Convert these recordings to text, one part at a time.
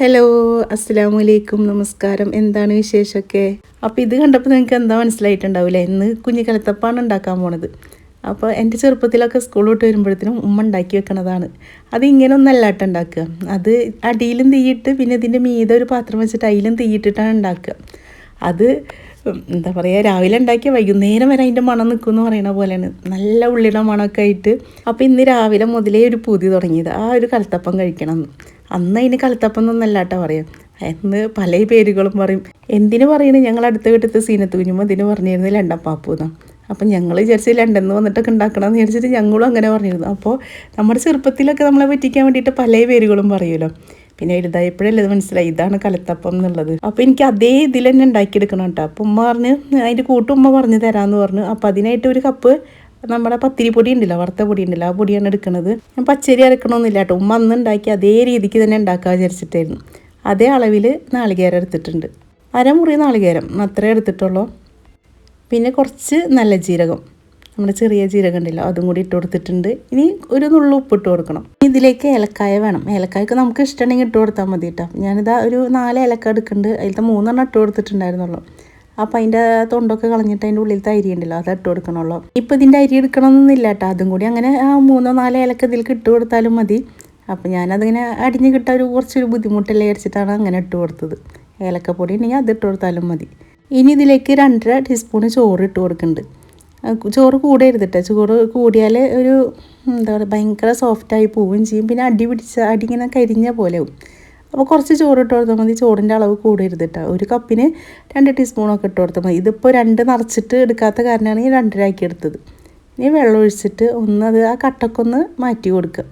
Hello അസ്സാം വലൈക്കും നമസ്കാരം എന്താണ് വിശേഷമൊക്കെ അപ്പോൾ ഇത് കണ്ടപ്പോൾ നിങ്ങൾക്ക് എന്താ മനസ്സിലായിട്ടുണ്ടാവില്ലേ ഇന്ന് കുഞ്ഞു കലത്തപ്പാണ് ഉണ്ടാക്കാൻ പോണത്. അപ്പോൾ എന്റെ ചെറുപ്പത്തിലൊക്കെ സ്കൂൾ വിട്ട് വരുമ്പോഴത്തേനും ഉമ്മ ഉണ്ടാക്കി വെക്കണതാണ്. അത് ഇങ്ങനെ ഒന്നല്ല കേട്ടോ ഉണ്ടാക്കുക. അത് അടിയിലും തീയിട്ട് പിന്നെ ഇതിന്റെ മീതെ ഒരു പാത്രം വെച്ചിട്ട് അതിലും തീയിട്ടിട്ടാണ് ഉണ്ടാക്കുക. അത് എന്താ പറയുക രാവിലെ ഉണ്ടാക്കിയ വൈകുന്നേരം വരെ അതിന്റെ മണം നിൽക്കും എന്ന് പറയുന്ന പോലെയാണ്. നല്ല ഉള്ളിയുടെ മണമൊക്കെ ആയിട്ട്. അപ്പോൾ ഇന്ന് രാവിലെ മുതലേ ഒരു പൂതി തുടങ്ങിയത്. ആ ഒരു കലത്തപ്പം കഴിക്കണം അന്ന് അതിന് കലത്തപ്പം എന്നല്ല കേട്ടോ പറയാം. എന്ന് പല പേരുകളും പറയും. എന്തിനു പറയണേ? ഞങ്ങൾ അടുത്ത വീട്ടിലത്തെ സീനത്ത് കുഞ്ഞുമ്പോൾ ഇതിന് പറഞ്ഞിരുന്നത് ലണ്ടൻ പാപ്പു എന്നാ അപ്പം ഞങ്ങൾ വിചാരിച്ച് ലണ്ടനിൽ വന്നിട്ടൊക്കെ ഉണ്ടാക്കണമെന്ന് വിചാരിച്ചിട്ട് ഞങ്ങളും അങ്ങനെ പറഞ്ഞിരുന്നു. അപ്പോൾ നമ്മുടെ ചെറുപ്പത്തിലൊക്കെ നമ്മളെ പറ്റിക്കാൻ വേണ്ടിയിട്ട് പല പേരുകളും പറയുമല്ലോ പിന്നെ വലുതായപ്പോഴല്ലേ അത് മനസ്സിലായി. ഇതാണ് കലത്തപ്പം എന്നുള്ളത്. അപ്പോൾ എനിക്ക് അതേ ഇതിൽ തന്നെ ഉണ്ടാക്കിയെടുക്കണം കേട്ടോ അപ്പം ഉമ്മ പറഞ്ഞ് അതിന്റെ കൂട്ടുമ്മ പറഞ്ഞു തരാമെന്ന് പറഞ്ഞു. അപ്പോൾ അതിനായിട്ട് ഒരു കപ്പ് നമ്മുടെ പത്തിരി പൊടി ഉണ്ടല്ലോ വറുത്ത പൊടി ഉണ്ടല്ലോ ആ പൊടിയാണ് എടുക്കുന്നത് ഞാൻ പച്ചരി അരക്കണമെന്നില്ല കേട്ടോ. ഉമ്മ അന്ന് ഉണ്ടാക്കി അതേ രീതിക്ക് തന്നെ ഉണ്ടാക്കാൻ വിചാരിച്ചിട്ടായിരുന്നു. അതേ അളവിൽ നാളികേരം എടുത്തിട്ടുണ്ട്. അരമുറി നാളികേരം അത്രേ എടുത്തിട്ടുള്ളൂ. പിന്നെ കുറച്ച് നല്ല ജീരകം. നമ്മുടെ ചെറിയ ജീരകം ഉണ്ടല്ലോ അതും കൂടി ഇട്ട് കൊടുത്തിട്ടുണ്ട്. ഇനി ഒരു നുള്ളു ഉപ്പ് ഇട്ട് കൊടുക്കണം. ഇതിലേക്ക് ഏലക്കായ വേണം. ഏലക്കായൊക്കെ നമുക്ക് ഇഷ്ടമുണ്ടെങ്കിൽ ഇട്ട് കൊടുത്താൽ മതി കേട്ടോ. ഞാനിതാ ഒരു നാല് ഏലക്ക എടുക്കുന്നുണ്ട്. അതിലത്തെ മൂന്നെണ്ണം ഇട്ട് കൊടുത്തിട്ടുണ്ടായിരുന്നുള്ളൂ. അപ്പം അതിന്റെ തൊണ്ടൊക്കെ കളഞ്ഞിട്ട് അതിന്റെ ഉള്ളിലത്തെ അരി ഉണ്ടല്ലോ അത് ഇട്ട് കൊടുക്കണുള്ളൂ. ഇപ്പം ഇതിന്റെ അരി എടുക്കണമെന്നൊന്നുമില്ല കേട്ടോ അതും കൂടി അങ്ങനെ ആ മൂന്നോ നാലോ ഇലക്ക് ഇതിലേക്ക് ഇട്ട് കൊടുത്താലും മതി. അപ്പം ഞാനതിങ്ങനെ അടിഞ്ഞ് കിട്ടാൻ ഒരു കുറച്ചൊരു ബുദ്ധിമുട്ടല്ലേ വിചാരിച്ചിട്ടാണ് അങ്ങനെ ഇട്ട് കൊടുത്തത്. ഏലക്കപ്പൊടി ഉണ്ടെങ്കിൽ അത് ഇട്ട് കൊടുത്താലും മതി. ഇനി ഇതിലേക്ക് രണ്ടര ടീസ്പൂണ് ചോറ് ഇട്ട് കൊടുക്കുന്നുണ്ട്. ചോറ് കൂടെ കേട്ടോ ചോറ് കൂടിയാൽ ഒരു എന്താ പറയുക ഭയങ്കര സോഫ്റ്റായി പോവുകയും ചെയ്യും. പിന്നെ അടി പിടിച്ച അടി ഇങ്ങനെ കരിഞ്ഞ പോലെ ആവും. അപ്പോൾ കുറച്ച് ചോറ് ഇട്ട് കൊടുത്താൽ മതി. ചോറിന്റെ അളവ് കൂടരുത് കേട്ടോ ഒരു കപ്പിന് രണ്ട് ടീസ്പൂണൊക്കെ ഇട്ട് കൊടുത്താൽ മതി. ഇതിപ്പോൾ രണ്ട് നിറച്ചിട്ട് എടുക്കാത്ത കാരണമാണ് ഈ രണ്ടരാക്കി എടുത്തത്. ഇനി വെള്ളം ഒഴിച്ചിട്ട് ഒന്ന് അത് ആ കട്ടക്കൊന്ന് മാറ്റി കൊടുക്കുക.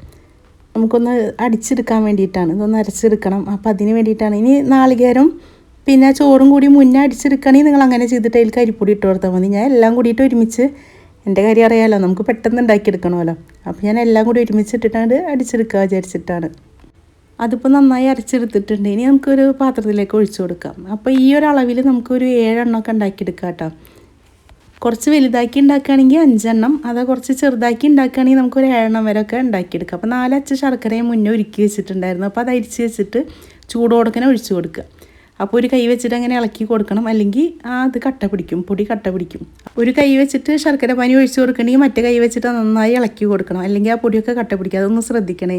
നമുക്കൊന്ന് അടിച്ചെടുക്കാൻ വേണ്ടിയിട്ടാണ്. ഇതൊന്ന് അരച്ചെടുക്കണം. അപ്പോൾ അതിന് വേണ്ടിയിട്ടാണ്. ഇനി നാളികേരം പിന്നെ ചോറും കൂടി മുന്നേ അടിച്ചെടുക്കുകയാണെങ്കിൽ നിങ്ങൾ അങ്ങനെ ചെയ്തിട്ട് അതിൽ കരിപ്പൊടി ഇട്ട് കൊടുത്താൽ മതി. ഞാൻ എല്ലാം കൂടിയിട്ട് ഒരുമിച്ച് എന്റെ കാര്യം അറിയാമല്ലോ നമുക്ക് പെട്ടെന്ന് ഉണ്ടാക്കിയെടുക്കണമല്ലോ. അപ്പോൾ ഞാൻ എല്ലാം കൂടി ഒരുമിച്ച് ഇട്ടിട്ടാണ് അടിച്ചെടുക്കുക വിചാരിച്ചിട്ടാണ്. അതിപ്പോൾ നന്നായി അരച്ചെടുത്തിട്ടുണ്ട്. ഇനി നമുക്കൊരു പാത്രത്തിലേക്ക് ഒഴിച്ചു കൊടുക്കാം. അപ്പോൾ ഈ ഒരു അളവിൽ നമുക്കൊരു ഏഴെണ്ണമൊക്കെ ഉണ്ടാക്കിയെടുക്കാം കേട്ടോ. കുറച്ച് വലുതാക്കി ഉണ്ടാക്കുകയാണെങ്കിൽ അഞ്ചെണ്ണം അത് കുറച്ച് ചെറുതാക്കി ഉണ്ടാക്കുകയാണെങ്കിൽ നമുക്കൊരു ഏഴെണ്ണം വരെ ഒക്കെ ഉണ്ടാക്കിയെടുക്കാം അപ്പോൾ നാലച്ച ശർക്കരയും മുന്നേ ഒരുക്കി വെച്ചിട്ടുണ്ടായിരുന്നു. അപ്പോൾ അത് അരിച്ച് വെച്ചിട്ട് ചൂടോടക്കനെ ഒഴിച്ചു കൊടുക്കുക. അപ്പോൾ ഒരു കൈ വെച്ചിട്ട് അങ്ങനെ ഇളക്കി കൊടുക്കണം. അല്ലെങ്കിൽ അത് കട്ട പിടിക്കും. പൊടി കട്ട പിടിക്കും. ഒരു കൈ വെച്ചിട്ട് ശർക്കര പനി ഒഴിച്ചു കൊടുക്കണമെങ്കിൽ മറ്റേ കൈ വെച്ചിട്ട് നന്നായി ഇളക്കി കൊടുക്കണം. അല്ലെങ്കിൽ ആ പൊടിയൊക്കെ കട്ട പിടിക്കും. അതൊന്ന് ശ്രദ്ധിക്കണേ.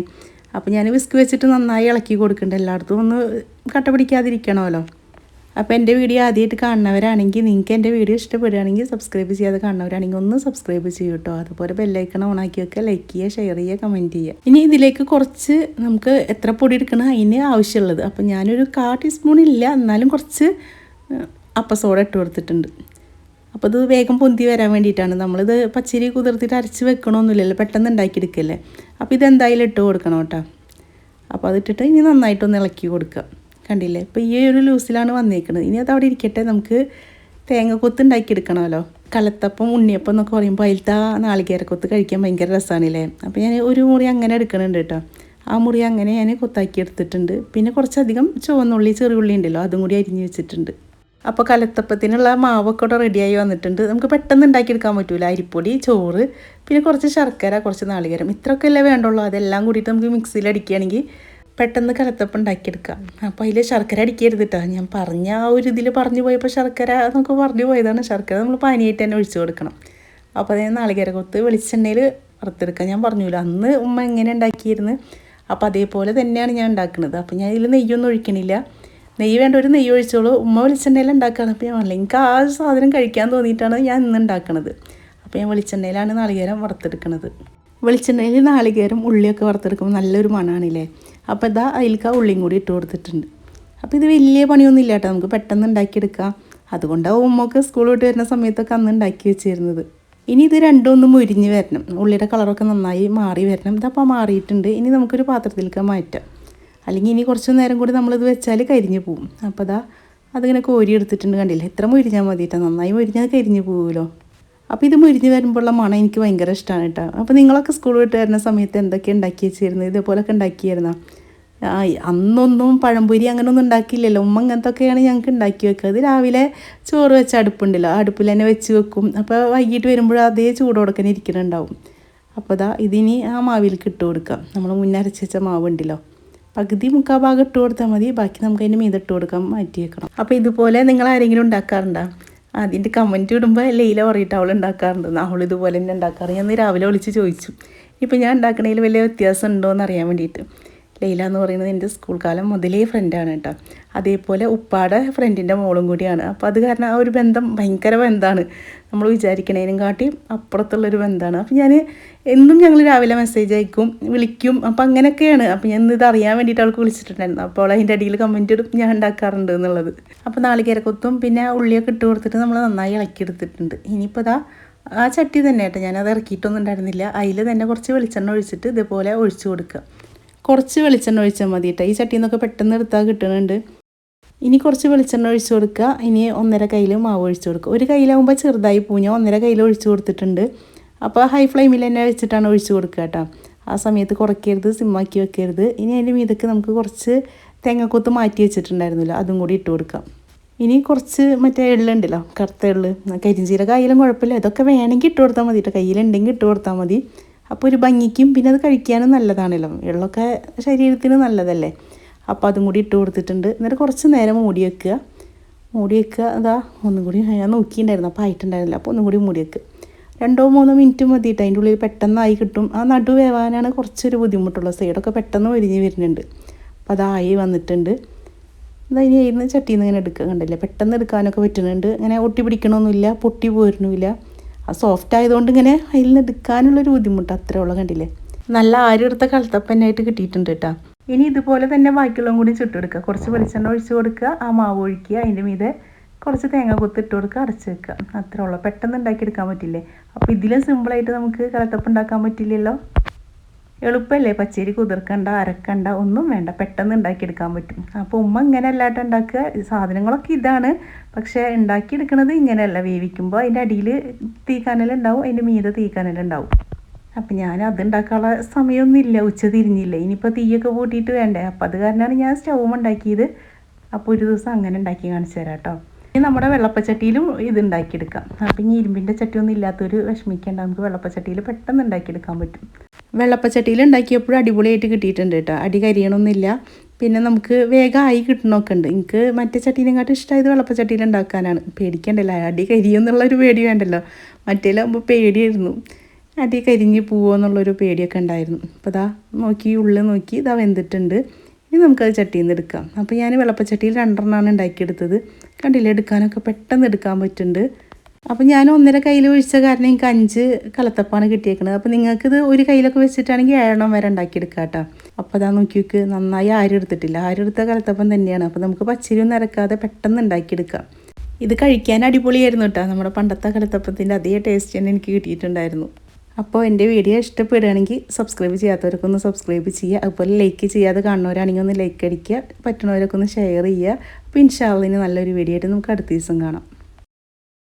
അപ്പോൾ ഞാൻ വിസ്ക് വെച്ചിട്ട് നന്നായി ഇളക്കി കൊടുക്കേണ്ട. എല്ലായിടത്തും ഒന്ന് കട്ട പിടിക്കാതിരിക്കണമല്ലോ അപ്പോൾ എന്റെ വീഡിയോ ആദ്യമായിട്ട് കാണുന്നവരാണെങ്കിൽ നിങ്ങൾക്ക് എന്റെ വീഡിയോ ഇഷ്ടപ്പെടുകയാണെങ്കിൽ സബ്സ്ക്രൈബ് ചെയ്യാതെ കാണുന്നവരാണെങ്കിൽ ഒന്ന് സബ്സ്ക്രൈബ് ചെയ്യൂ കേട്ടോ അതുപോലെ ബെല്ലൈക്കൺ ഓണാക്കി വെക്കുക ലൈക്ക് ചെയ്യുക ഷെയർ ചെയ്യുക കമന്റ് ചെയ്യുക. ഇനി ഇതിലേക്ക് കുറച്ച് നമുക്ക് എത്ര പൊടി എടുക്കണം അതിന് ആവശ്യമുള്ളത്. അപ്പോൾ ഞാനൊരു കാ ടീസ്പൂൺ ഇല്ല എന്നാലും കുറച്ച് അപ്പസോഡ ഇട്ട് കൊടുത്തിട്ടുണ്ട്. അപ്പോൾ ഇത് വേഗം പൊന്തി വരാൻ വേണ്ടിയിട്ടാണ്. നമ്മളിത് പച്ചരി കുതിർത്തിട്ട് അരച്ച് വെക്കണമൊന്നുമില്ലല്ലോ പെട്ടെന്ന് ഉണ്ടാക്കിയെടുക്കല്ലേ. അപ്പോൾ ഇതെന്തായാലും ഇട്ട് കൊടുക്കണം കേട്ടോ. അപ്പോൾ അതിട്ടിട്ട് ഇനി നന്നായിട്ടൊന്ന് ഇളക്കി കൊടുക്കുക. കണ്ടില്ലേ? ഇപ്പോൾ ഈ ഒരു ലൂസിലാണ് വന്നേക്കുന്നത് ഇനി അത് അവിടെ ഇരിക്കട്ടെ. നമുക്ക് തേങ്ങ കൊത്ത് ഉണ്ടാക്കിയെടുക്കണമല്ലോ. കലത്തപ്പം ഉണ്ണിയപ്പം എന്നൊക്കെ പറയുമ്പോൾ അതിലത്തെ ആ നാളികേരക്കൊത്ത് കഴിക്കാൻ ഭയങ്കര രസമാണല്ലേ അപ്പോൾ ഞാൻ ഒരു മുറി അങ്ങനെ എടുക്കണുണ്ട് കേട്ടോ. ആ മുറി അങ്ങനെ ഞാൻ കൊത്താക്കി എടുത്തിട്ടുണ്ട്. പിന്നെ കുറച്ചധികം ചുവന്നുള്ളി ചെറിയുള്ളി ഉണ്ടല്ലോ അതും കൂടി അരിഞ്ഞ് വെച്ചിട്ടുണ്ട്. അപ്പോൾ കലത്തപ്പത്തിനുള്ള മാവൊക്കെ ഇവിടെ റെഡിയായി വന്നിട്ടുണ്ട്. നമുക്ക് പെട്ടെന്ന് ഉണ്ടാക്കിയെടുക്കാൻ പറ്റൂല. അരിപ്പൊടി ചോറ് പിന്നെ കുറച്ച് ശർക്കര കുറച്ച് നാളികേരം. ഇത്രയൊക്കെ അല്ലേ വേണ്ടുള്ളൂ. അതെല്ലാം കൂടിയിട്ട് നമുക്ക് മിക്സിയിൽ അടിക്കുകയാണെങ്കിൽ പെട്ടെന്ന് കലത്തപ്പം ഉണ്ടാക്കിയെടുക്കാം. അപ്പോൾ അതിൽ ശർക്കര അടിക്കരുത് കേട്ടോ ഞാൻ പറഞ്ഞ ആ ഒരു ഇതിൽ പറഞ്ഞു പോയപ്പോൾ ശർക്കര നമുക്ക് പറഞ്ഞു പോയതാണ്. ശർക്കര നമ്മൾ പാനിയായിട്ട് തന്നെ ഒഴിച്ചു കൊടുക്കണം. അപ്പോൾ അതേ നാളികേര കൊത്ത് വെളിച്ചെണ്ണയിൽ വറുത്തെടുക്കാം. ഞാൻ പറഞ്ഞില്ല. അന്ന് ഉമ്മ എങ്ങനെ ഉണ്ടാക്കിയിരുന്നു? അപ്പോൾ അതേപോലെ തന്നെയാണ് ഞാൻ ഉണ്ടാക്കുന്നത് അപ്പോൾ ഞാൻ ഇതിൽ നെയ്യൊന്നും ഒഴിക്കണില്ല. നെയ്യ് വേണ്ട ഒരു നെയ്യ് ഒഴിച്ചോളൂ. ഉമ്മ വെളിച്ചെണ്ണയിൽ ഉണ്ടാക്കുകയാണ്. അപ്പോൾ ഞാൻ പറഞ്ഞില്ല എനിക്ക് ആ സാധനം കഴിക്കാൻ തോന്നിയിട്ടാണ് ഞാൻ ഇന്ന് ഉണ്ടാക്കുന്നത് അപ്പോൾ ഞാൻ വെളിച്ചെണ്ണയിലാണ് നാളികേരം വറുത്തെടുക്കുന്നത് വെളിച്ചെണ്ണയിൽ നാളികേരം ഉള്ളിയൊക്കെ വറുത്തെടുക്കുമ്പോൾ നല്ലൊരു മണമാണില്ലേ അപ്പോൾ ഇതാ അതിലേക്ക് ആ ഉള്ളിയും കൂടി ഇട്ട് കൊടുത്തിട്ടുണ്ട്. അപ്പോൾ ഇത് വലിയ പണിയൊന്നും ഇല്ല കേട്ടോ. നമുക്ക് പെട്ടെന്ന് ഉണ്ടാക്കിയെടുക്കാം. അതുകൊണ്ടാണ് ഉമ്മക്ക് സ്കൂൾ വിട്ട് വരുന്ന സമയത്തൊക്കെ അന്ന് ഉണ്ടാക്കി വെച്ചിരുന്നത്. ഇനി ഇത് രണ്ടും ഒന്ന് മുരിഞ്ഞ് വരണം. ഉള്ളിയുടെ കളറൊക്കെ നന്നായി മാറി വരണം. ഇതപ്പോൾ മാറിയിട്ടുണ്ട്. ഇനി നമുക്കൊരു പാത്രത്തിലേക്ക് മാറ്റാം. അല്ലെങ്കിൽ ഇനി കുറച്ച് നേരം കൂടി നമ്മളിത് വെച്ചാൽ കരിഞ്ഞു പോവും. അപ്പോൾ അതാ അതിങ്ങനെ കോരി എടുത്തിട്ടുണ്ട് കണ്ടില്ലേ? ഇത്ര മുരിഞ്ഞാൽ മതിയിട്ടോ നന്നായി മുരിഞ്ഞാൽ കരിഞ്ഞു പോകുമല്ലോ അപ്പോൾ ഇത് മുരിഞ്ഞ് വരുമ്പോഴുള്ള മണം എനിക്ക് ഭയങ്കര ഇഷ്ടമാണ് കേട്ടോ. അപ്പോൾ നിങ്ങളൊക്കെ സ്കൂൾ വിട്ട് വരുന്ന സമയത്ത് എന്തൊക്കെ ഉണ്ടാക്കി വെച്ചിരുന്നത് ഇതേപോലൊക്കെ ഉണ്ടാക്കിയായിരുന്നോ? അന്നൊന്നും പഴംപൊരി അങ്ങനെയൊന്നും ഉണ്ടാക്കിയില്ലല്ലോ. ഉമ്മ അങ്ങനത്തൊക്കെയാണ് ഞങ്ങൾക്ക് ഉണ്ടാക്കി വെക്കുക. അത് രാവിലെ ചോറ് വെച്ച അടുപ്പുണ്ടല്ലോ. അടുപ്പിൽ തന്നെ വെച്ച് വെക്കും. അപ്പോൾ വൈകിട്ട് വരുമ്പോൾ അതേ ചൂടോടക്കനെ ഇരിക്കുന്നുണ്ടാവും അപ്പോൾ ഇതാ ഇതിനി ആ മാവിൽ ഇട്ട് കൊടുക്കാം നമ്മൾ മുന്നരച്ച് വെച്ച മാവ് ഉണ്ടല്ലോ പകുതി മുക്കാൽ ഭാഗം ഇട്ട് കൊടുത്താൽ മതി ബാക്കി നമുക്ക് അതിന്റെ മീതെ ഇട്ട് കൊടുക്കാൻ മാറ്റി വെക്കണം അപ്പോൾ ഇതുപോലെ നിങ്ങൾ ആരെങ്കിലും ഉണ്ടാക്കാറുണ്ടോ? അതിന്റെ കമന്റ് ഇടുമ്പോൾ ലൈല പറയിട്ട് അവൾ ഉണ്ടാക്കാറുണ്ട്. അവൾ ഇതുപോലെ തന്നെ ഉണ്ടാക്കാറ്. ഞാൻ രാവിലെ വിളിച്ച് ചോദിച്ചു. ഇപ്പോൾ ഞാൻ ഉണ്ടാക്കണതിൽ വലിയ വ്യത്യാസം ഉണ്ടോ എന്ന് അറിയാൻ വേണ്ടിയിട്ട്. ലൈല എന്ന് പറയുന്നത് എന്റെ സ്കൂൾ കാലം മുതലേ ഫ്രണ്ടാണ് കേട്ടോ. അതേപോലെ ഉപ്പാടെ ഫ്രണ്ടിന്റെ മോളും കൂടിയാണ്. അപ്പോൾ അത് കാരണം ആ ഒരു ബന്ധം ഭയങ്കര ബന്ധമാണ് നമ്മൾ വിചാരിക്കണേനും കാട്ടി അപ്പുറത്തുള്ളൊരു ബന്ധമാണ് അപ്പോൾ ഞാൻ എന്നും ഞങ്ങൾ രാവിലെ മെസ്സേജ് അയക്കും വിളിക്കും. അപ്പോൾ അങ്ങനെയൊക്കെയാണ്. അപ്പോൾ ഞാൻ ഇത് അറിയാൻ വേണ്ടിയിട്ട് അവൾക്ക് വിളിച്ചിട്ടുണ്ടായിരുന്നു. അപ്പോൾ അതിന്റെ അടിയിൽ കമന്റ് ഇടും ഞാൻ ഉണ്ടാക്കാറുണ്ട് എന്നുള്ളത്. അപ്പോൾ നാളികേരക്കൊത്തും പിന്നെ ഉള്ളിയൊക്കെ ഇട്ട് കൊടുത്തിട്ട് നമ്മൾ നന്നായി ഇളക്കി ഇളക്കിയെടുത്തിട്ടുണ്ട് ഇനിയിപ്പോൾ ഇതാ ആ ചട്ടി തന്നെ കേട്ടോ. ഞാനത് ഇറക്കിയിട്ടൊന്നും ഉണ്ടായിരുന്നില്ല. അതിൽ തന്നെ കുറച്ച് വെളിച്ചെണ്ണ ഒഴിച്ചിട്ട് ഇതേപോലെ ഒഴിച്ചു കൊടുക്കുക. കുറച്ച് വെളിച്ചെണ്ണ ഒഴിച്ചാൽ മതി കേട്ടോ ഈ ചട്ടിയിൽ നിന്നൊക്കെ പെട്ടെന്ന് എടുത്താൽ കിട്ടുന്നുണ്ട് ഇനി കുറച്ച് വെളിച്ചെണ്ണ ഒഴിച്ചു കൊടുക്കുക ഇനി ഒന്നര കയ്യിൽ മാവ് ഒഴിച്ചു കൊടുക്കുക ഒരു കയ്യിലാവുമ്പോൾ ചെറുതായി പൂഞ്ഞ ഒന്നര കയ്യിൽ ഒഴിച്ചു കൊടുത്തിട്ടുണ്ട്. അപ്പോൾ ഹൈ ഫ്ലെയിമിൽ തന്നെ വെച്ചിട്ടാണ് ഒഴിച്ചു കൊടുക്കുക കേട്ടോ ആ സമയത്ത് കുറയ്ക്കരുത് സിമ്മാക്കി വെക്കരുത്. ഇനി അതിന്റെ മീതൊക്കെ നമുക്ക് കുറച്ച് തേങ്ങക്കൊത്ത് മാറ്റി വെച്ചിട്ടുണ്ടായിരുന്നല്ലോ അതും കൂടി ഇട്ട് കൊടുക്കാം. ഇനി കുറച്ച് മറ്റേ എള്ളുണ്ടല്ലോ കറുത്ത എള്ള് കരിഞ്ചീരക കയ്യിലും കുഴപ്പമില്ല. ഇതൊക്കെ വേണമെങ്കിൽ ഇട്ട് കൊടുത്താൽ മതി കേട്ടോ കയ്യിലുണ്ടെങ്കിൽ ഇട്ട് കൊടുത്താൽ മതി. അപ്പോൾ ഒരു ഭംഗിക്കും പിന്നെ അത് കഴിക്കാനും നല്ലതാണല്ലോ. വെള്ളമൊക്കെ ശരീരത്തിന് നല്ലതല്ലേ. അപ്പോൾ അതും കൂടി ഇട്ട് കൊടുത്തിട്ടുണ്ട്. എന്നിട്ട് കുറച്ച് നേരം മൂടി വെക്കുക. മൂടി വെക്കുക. അതാ ഒന്നും കൂടി ഞാൻ നോക്കിയിട്ടുണ്ടായിരുന്നു. അപ്പോൾ ആയിട്ടുണ്ടായിരുന്നില്ല. അപ്പോൾ ഒന്നും കൂടി മൂടി വെക്കുക രണ്ടോ മൂന്നോ മിനിറ്റ് മതിയിട്ട് അതിന്റെ ഉള്ളിൽ പെട്ടെന്നായി കിട്ടും. ആ നടു വേവാനാണ് കുറച്ചൊരു ബുദ്ധിമുട്ടുള്ള സൈഡൊക്കെ പെട്ടെന്ന് വരിഞ്ഞ് വരുന്നുണ്ട്. അപ്പോൾ അതായി വന്നിട്ടുണ്ട്. അതിന് അതിന് ചട്ടിയിൽ നിന്ന് ഇങ്ങനെ എടുക്കുക കണ്ടില്ലേ? പെട്ടെന്ന് എടുക്കാനൊക്കെ പറ്റുന്നുണ്ട്. അങ്ങനെ ഒട്ടി പിടിക്കണമൊന്നുമില്ല. പൊട്ടി പോരുന്നുമില്ല. ആ സോഫ്റ്റ് ആയതുകൊണ്ട് ഇങ്ങനെ അതിൽ നിന്ന് എടുക്കാനുള്ളൊരു ബുദ്ധിമുട്ട് അത്രേ ഉള്ള കണ്ടില്ലേ? നല്ല ആരെടുത്ത കളത്തപ്പനായിട്ട് കിട്ടിയിട്ടുണ്ട് കേട്ടോ ഇനി ഇതുപോലെ തന്നെ ബാക്കിയുള്ളതും കൂടി ചുട്ടെടുക്കുക കുറച്ച് വെളിച്ചെണ്ണ ഒഴിച്ച് കൊടുക്കുക. ആ മാവ് ഒഴിക്കുക. അതിന്റെ മീതെ കുറച്ച് തേങ്ങ കൊത്തിട്ട് കൊടുക്കുക. അടച്ച് വെക്കുക. അത്രേ ഉള്ളൂ. പെട്ടെന്ന് ഉണ്ടാക്കിയെടുക്കാൻ പറ്റില്ലേ? അപ്പോൾ ഇതിലും സിമ്പിളായിട്ട് നമുക്ക് കളത്തപ്പം ഉണ്ടാക്കാൻ പറ്റില്ലല്ലോ? എളുപ്പമല്ലേ പച്ചരി കുതിർക്കണ്ട അരക്കണ്ട ഒന്നും വേണ്ട. പെട്ടെന്ന് ഉണ്ടാക്കിയെടുക്കാൻ പറ്റും. അപ്പോൾ ഉമ്മ ഇങ്ങനെ അല്ലാട്ട് ഉണ്ടാക്കുക. സാധനങ്ങളൊക്കെ ഇതാണ്. പക്ഷേ ഉണ്ടാക്കിയെടുക്കുന്നത് ഇങ്ങനെയല്ല. വേവിക്കുമ്പോൾ അതിന്റെ അടിയിൽ തീക്കാനലുണ്ടാവും അതിന്റെ മീതെ തീക്കാനലുണ്ടാവും അപ്പം ഞാൻ അത് ഉണ്ടാക്കാനുള്ള സമയമൊന്നുമില്ല ഉച്ച തിരിഞ്ഞില്ല. ഇനിയിപ്പോൾ തീയൊക്കെ കൂട്ടിയിട്ട് വേണ്ടേ? അപ്പം അത് കാരണമാണ് ഞാൻ സ്റ്റൗവും ഉണ്ടാക്കിയത്. അപ്പോൾ ഒരു ദിവസം അങ്ങനെ ഉണ്ടാക്കി കാണിച്ചു തരാം കേട്ടോ. ഇനി നമ്മുടെ വെള്ളപ്പച്ചട്ടിയിലും ഇത് ഉണ്ടാക്കിയെടുക്കാം. അപ്പം ഇനി ഇരുമ്പിന്റെ ചട്ടിയൊന്നും ഇല്ലാത്തൊരു വിഷമിക്കേണ്ട. നമുക്ക് വെള്ളപ്പച്ചട്ടിയിൽ പെട്ടെന്ന് ഉണ്ടാക്കിയെടുക്കാൻ പറ്റും. വെള്ളപ്പച്ചട്ടിയിൽ ഉണ്ടാക്കിയപ്പോഴും അടിപൊളിയായിട്ട് കിട്ടിയിട്ടുണ്ട് കേട്ടോ. അടി കരിയണമൊന്നുമില്ല പിന്നെ നമുക്ക് വേഗമായി കിട്ടണമൊക്കെ ഉണ്ട് എനിക്ക് മറ്റേ ചട്ടീനെക്കാട്ടും ഇഷ്ടമായത് വെള്ളപ്പച്ചട്ടിയിൽ ഉണ്ടാക്കാനാണ് പേടിക്കണ്ടല്ലോ. അടി കരിയെന്നുള്ളൊരു പേടി വേണ്ടല്ലോ. മറ്റേലാകുമ്പോൾ പേടിയായിരുന്നു. അടി കരിഞ്ഞ് പോവുക എന്നുള്ളൊരു പേടിയൊക്കെ ഉണ്ടായിരുന്നു. അപ്പോൾ ഇതാ നോക്കി ഉള്ളിൽ നോക്കി ഇതാ വെന്തിട്ടുണ്ട്. ഇനി നമുക്കത് ചട്ടിയിൽ നിന്ന് എടുക്കാം. അപ്പോൾ ഞാൻ വെള്ളപ്പച്ചട്ടിയിൽ രണ്ടെണ്ണമാണ് ഉണ്ടാക്കിയെടുത്തത്. കണ്ടില്ലേ? എടുക്കാനൊക്കെ പെട്ടെന്ന് എടുക്കാൻ പറ്റുന്നുണ്ട്. അപ്പോൾ ഞാൻ ഒന്നര കയ്യിൽ ഒഴിച്ച കാരണം എനിക്ക് അഞ്ച് കലത്തപ്പാണ് കിട്ടിയേക്കുന്നത് അപ്പോൾ നിങ്ങൾക്കിത് ഒരു കയ്യിലൊക്കെ വെച്ചിട്ടാണെങ്കിൽ ഏഴെണ്ണം വരെ ഉണ്ടാക്കിയെടുക്കാം കേട്ടോ. അപ്പോൾ അതാ നോക്കി നന്നായി ആരും എടുത്തിട്ടില്ല. ആരും എടുത്ത കലത്തപ്പം തന്നെയാണ്. അപ്പോൾ നമുക്ക് പച്ചരി ഒന്നും അരക്കാതെ പെട്ടെന്ന് ഉണ്ടാക്കിയെടുക്കാം. ഇത് കഴിക്കാൻ അടിപൊളിയായിരുന്നു കേട്ടോ. നമ്മുടെ പണ്ടത്തെ കലത്തപ്പത്തിന്റെ അതേ ടേസ്റ്റ് തന്നെ എനിക്ക് കിട്ടിയിട്ടുണ്ടായിരുന്നു. അപ്പോൾ എന്റെ വീഡിയോ ഇഷ്ടപ്പെടുകയാണെങ്കിൽ സബ്സ്ക്രൈബ് ചെയ്യാത്തവർക്കൊന്ന് സബ്സ്ക്രൈബ് ചെയ്യുക. അതുപോലെ ലൈക്ക് ചെയ്യാതെ കാണുന്നവരാണെങ്കിൽ ഒന്ന് ലൈക്ക് അടിക്കുക. പറ്റുന്നവരൊക്കെ ഒന്ന് ഷെയർ ചെയ്യുക. അപ്പോൾ ഇൻഷാള്ളിന് നല്ലൊരു വീഡിയോ ആയിട്ട് നമുക്ക് അടുത്ത ദിവസം കാണാം.